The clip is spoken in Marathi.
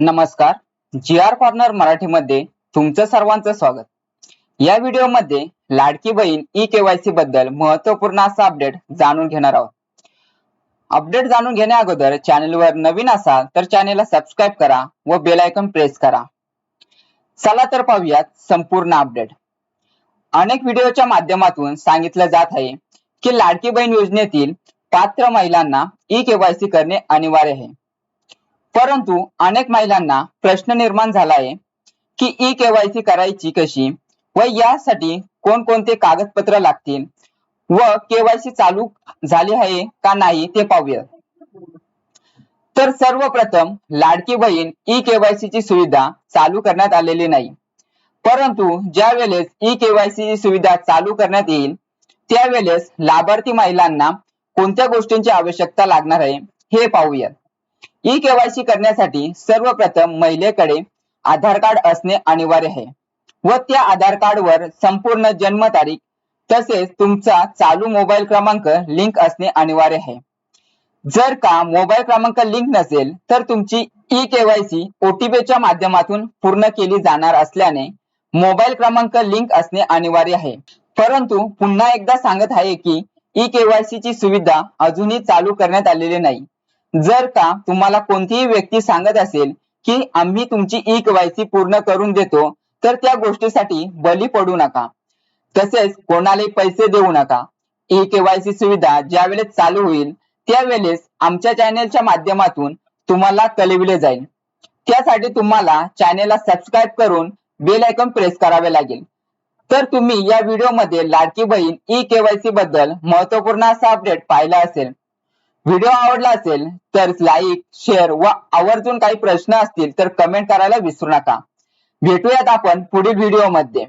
नमस्कार. जी आर कॉर्नर मराठीमध्ये तुमचं सर्वांचं स्वागत. या व्हिडिओमध्ये लाडकी बहीण ई केवायसी बद्दल महत्त्वपूर्ण असा अपडेट जाणून घेणार आहोत. अपडेट जाणून घेण्या अगोदर चॅनलवर नवीन असाल तर चॅनेलला सबस्क्राईब करा व बेल आयकॉन प्रेस करा. चला तर पाहूयात संपूर्ण अपडेट अनेक व्हिडिओच्या माध्यमातून सांगितलं जात आहे की लाडकी बहीण योजनेतील पात्र महिलांना ई केवायसी करणे अनिवार्य आहे. परंतु अनेक महिलांना प्रश्न निर्माण झाला आहे की ई केवायसी करायची कशी व यासाठी कोणकोणते कागदपत्र लागतील व केवायसी चालू झाली आहे का नाही ते पाहूया. तर सर्वप्रथम लाडकी बहीण ई केवायसी ची सुविधा चालू करण्यात आलेली नाही. परंतु ज्या वेळेस ई केवायसी ची सुविधा चालू करण्यात येईल त्यावेळेस लाभार्थी महिलांना कोणत्या गोष्टींची आवश्यकता लागणार आहे हे पाहूयात ई केवायसी करण्यासाठी सर्वप्रथम महिलेकडे आधार कार्ड असणे अनिवार्य आहे व त्या आधार कार्ड वर संपूर्ण जन्मतारीख तसेच तुमचा चालू मोबाईल क्रमांक लिंक असणे अनिवार्य आहे. जर का मोबाईल क्रमांक लिंक नसेल तर तुमची ई केवायसी ओटीपीच्या माध्यमातून पूर्ण केली जाणार असल्याने मोबाईल क्रमांक लिंक असणे अनिवार्य आहे. परंतु पुन्हा एकदा सांगत आहे की ई केवायसी ची सुविधा अजूनही चालू करण्यात आलेली नाही. जर का तुम्हाला कोणतीही व्यक्ती सांगत असेल की आम्ही तुमची ई केवायसी पूर्ण करून देतो तर त्या गोष्टीसाठी बली पडू नका. तसेच कोणालाही पैसे देऊ नका. ई केवायसी सुविधा ज्या वेळेस चालू होईल त्यावेळेस आमच्या चॅनेलच्या माध्यमातून तुम्हाला कळविले जाईल. त्यासाठी तुम्हाला चॅनेलला सबस्क्राईब करून बेल आयकॉन प्रेस करावे लागेल. तर तुम्ही या व्हिडिओमध्ये लाडकी बहीण ई केवायसी बद्दल महत्त्वपूर्ण असा अपडेट पाहिला असेल व्हिडिओ आवडला असेल तर लाईक शेअर व आवर्जून काही प्रश्न असतील तर कमेंट करायला विसरू नका. भेटूयात आपण पुढील व्हिडिओमध्ये